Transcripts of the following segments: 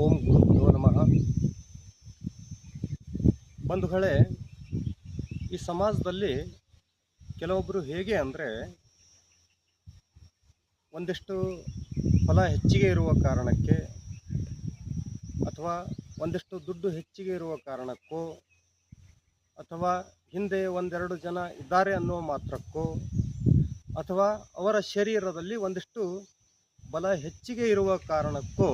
ಓಂ ಗುರುಭ್ಯೋ ನಮಃ. ಬಂಧುಗಳೇ, ಈ ಸಮಾಜದಲ್ಲಿ ಕೆಲವೊಬ್ಬರು ಹೇಗೆ ಅಂದರೆ ಒಂದಿಷ್ಟು ಫಲ ಹೆಚ್ಚಿಗೆ ಇರುವ ಕಾರಣಕ್ಕೆ ಅಥವಾ ಒಂದಿಷ್ಟು ದುಡ್ಡು ಹೆಚ್ಚಿಗೆ ಇರುವ ಕಾರಣಕ್ಕೋ ಅಥವಾ ಹಿಂದೆ ಒಂದೆರಡು ಜನ ಇದ್ದಾರೆ ಅನ್ನೋ ಮಾತ್ರಕ್ಕೋ ಅಥವಾ ಅವರ ಶರೀರದಲ್ಲಿ ಒಂದಿಷ್ಟು ಬಲ ಹೆಚ್ಚಿಗೆ ಇರುವ ಕಾರಣಕ್ಕೂ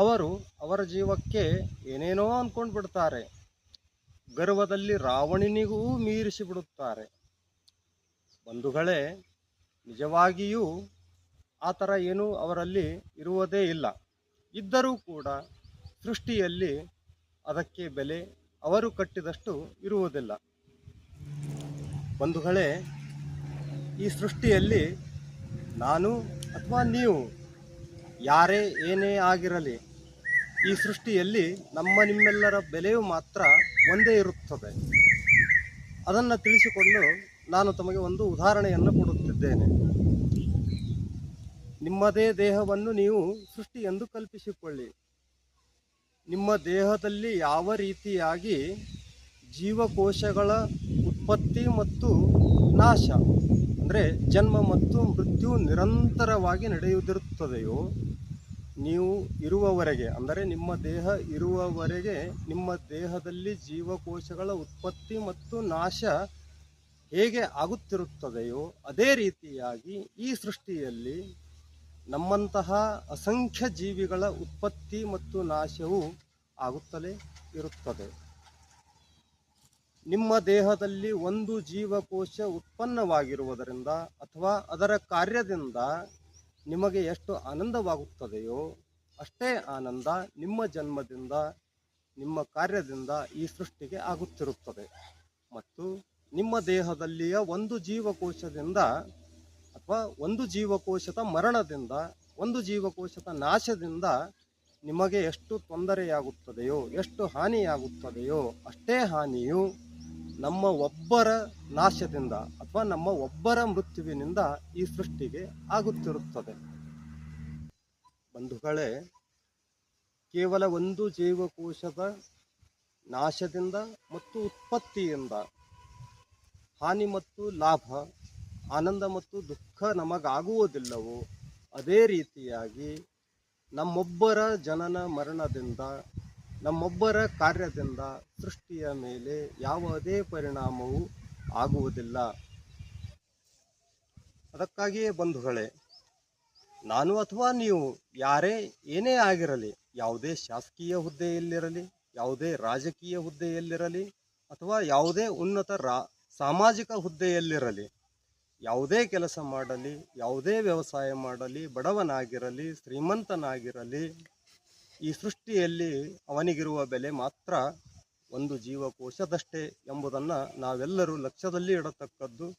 ಅವರು ಅವರ ಜೀವಕ್ಕೆ ಏನೇನೋ ಅಂದ್ಕೊಂಡು ಬಿಡ್ತಾರೆ ಗರ್ವದಲ್ಲಿ ರಾವಣನಿಗೂ ಮೀರಿಸಿ ಬಿಡುತ್ತಾರೆ ಬಂಧುಗಳೇ, ನಿಜವಾಗಿಯೂ ಆ ಥರ ಏನೂ ಅವರಲ್ಲಿ ಇರುವುದೇ ಇಲ್ಲ. ಇದ್ದರೂ ಕೂಡ ಸೃಷ್ಟಿಯಲ್ಲಿ ಅದಕ್ಕೆ ಬೆಲೆ ಅವರು ಕಟ್ಟಿದಷ್ಟು ಇರುವುದಿಲ್ಲ. ಬಂಧುಗಳೇ, ಈ ಸೃಷ್ಟಿಯಲ್ಲಿ ನಾನು ಅಥವಾ ನೀವು, ಯಾರೇ ಏನೇ ಆಗಿರಲಿ ಈ ಸೃಷ್ಟಿಯಲ್ಲಿ ನಮ್ಮ ನಿಮ್ಮೆಲ್ಲರ ಬೆಲೆಯು ಮಾತ್ರ ಒಂದೇ ಇರುತ್ತದೆ. ಅದನ್ನು ತಿಳಿಸಿಕೊಂಡು ನಾನು ತಮಗೆ ಒಂದು ಉದಾಹರಣೆಯನ್ನು ಕೊಡುತ್ತಿದ್ದೇನೆ. ನಿಮ್ಮದೇ ದೇಹವನ್ನು ನೀವು ಸೃಷ್ಟಿ ಎಂದು ಕಲ್ಪಿಸಿಕೊಳ್ಳಿ. ನಿಮ್ಮ ದೇಹದಲ್ಲಿ ಯಾವ ರೀತಿಯಾಗಿ ಜೀವಕೋಶಗಳ ಉತ್ಪತ್ತಿ ಮತ್ತು ನಾಶ, ಅಂದರೆ ಜನ್ಮ ಮತ್ತು ಮೃತ್ಯು ನಿರಂತರವಾಗಿ ನಡೆಯುತ್ತಿರುತ್ತದೆಯೋ ನೀವು ಇರುವವರೆಗೆ, ಅಂದರೆ ನಿಮ್ಮ ದೇಹ ಇರುವವರೆಗೆ ನಿಮ್ಮ ದೇಹದಲ್ಲಿ ಜೀವಕೋಶಗಳ ಉತ್ಪತ್ತಿ ಮತ್ತು ನಾಶ ಹೇಗೆ ಆಗುತ್ತಿರುತ್ತದೆಯೋ ಅದೇ ರೀತಿಯಾಗಿ ಈ ಸೃಷ್ಟಿಯಲ್ಲಿ ನಮ್ಮಂತಹ ಅಸಂಖ್ಯ ಜೀವಿಗಳ ಉತ್ಪತ್ತಿ ಮತ್ತು ನಾಶವು ಆಗುತ್ತಲೇ ಇರುತ್ತದೆ. ನಿಮ್ಮ ದೇಹದಲ್ಲಿ ಒಂದು ಜೀವಕೋಶ ಉತ್ಪನ್ನವಾಗಿರುವುದರಿಂದ ಅಥವಾ ಅದರ ಕಾರ್ಯದಿಂದ ನಿಮಗೆ ಎಷ್ಟು ಆನಂದವಾಗುತ್ತದೆಯೋ ಅಷ್ಟೇ ಆನಂದ ನಿಮ್ಮ ಜನ್ಮದಿಂದ, ನಿಮ್ಮ ಕಾರ್ಯದಿಂದ ಈ ಸೃಷ್ಟಿಗೆ ಆಗುತ್ತಿರುತ್ತದೆ. ಮತ್ತು ನಿಮ್ಮ ದೇಹದಲ್ಲಿಯ ಒಂದು ಜೀವಕೋಶದಿಂದ ಅಥವಾ ಒಂದು ಜೀವಕೋಶದ ಮರಣದಿಂದ, ಒಂದು ಜೀವಕೋಶದ ನಾಶದಿಂದ ನಿಮಗೆ ಎಷ್ಟು ತೊಂದರೆಯಾಗುತ್ತದೆಯೋ, ಎಷ್ಟು ಹಾನಿಯಾಗುತ್ತದೆಯೋ ಅಷ್ಟೇ ಹಾನಿಯು ನಮ್ಮ ಒಬ್ಬರ ನಾಶದಿಂದ ಅಥವಾ ನಮ್ಮ ಒಬ್ಬರ ಮೃತ್ಯುವಿನಿಂದ ಈ ಸೃಷ್ಟಿಗೆ ಆಗುತ್ತಿರುತ್ತದೆ. ಬಂಧುಗಳೇ, ಕೇವಲ ಒಂದು ಜೀವಕೋಶದ ನಾಶದಿಂದ ಮತ್ತು ಉತ್ಪತ್ತಿಯಿಂದ ಹಾನಿ ಮತ್ತು ಲಾಭ, ಆನಂದ ಮತ್ತು ದುಃಖ ನಮಗಾಗುವುದಿಲ್ಲವೋ, ಅದೇ ರೀತಿಯಾಗಿ ನಮ್ಮೊಬ್ಬರ ಜನನ ಮರಣದಿಂದ ನಮ್ಮೊಬ್ಬರ ಕಾರ್ಯದಿಂದ ಸೃಷ್ಟಿಯ ಮೇಲೆ ಯಾವುದೇ ಪರಿಣಾಮವೂ ಆಗುವುದಿಲ್ಲ. ಅದಕ್ಕಾಗಿಯೇ ಬಂಧುಗಳೇ, ನಾನು ಅಥವಾ ನೀವು ಯಾರೇ ಏನೇ ಆಗಿರಲಿ, ಯಾವುದೇ ಶಾಸಕೀಯ ಹುದ್ದೆಯಲ್ಲಿರಲಿ, ಯಾವುದೇ ರಾಜಕೀಯ ಹುದ್ದೆಯಲ್ಲಿರಲಿ, ಅಥವಾ ಯಾವುದೇ ಉನ್ನತ ರಾ, ಸಾಮಾಜಿಕ ಹುದ್ದೆಯಲ್ಲಿರಲಿ, ಯಾವುದೇ ಕೆಲಸ ಮಾಡಲಿ, ಯಾವುದೇ ವ್ಯವಸಾಯ ಮಾಡಲಿ, ಬಡವನಾಗಿರಲಿ, ಶ್ರೀಮಂತನಾಗಿರಲಿ ಈ ಸೃಷ್ಟಿಯಲ್ಲಿ ಅವನಿಗಿರುವ ಬೆಲೆ ಮಾತ್ರ ಒಂದು ಜೀವಕೋಶದಷ್ಟೇ ಎಂಬುದನ್ನು ನಾವೆಲ್ಲರೂ ಲಕ್ಷ್ಯದಲ್ಲಿ ಇಡತಕ್ಕದ್ದು.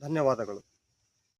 ಧನ್ಯವಾದಗಳು.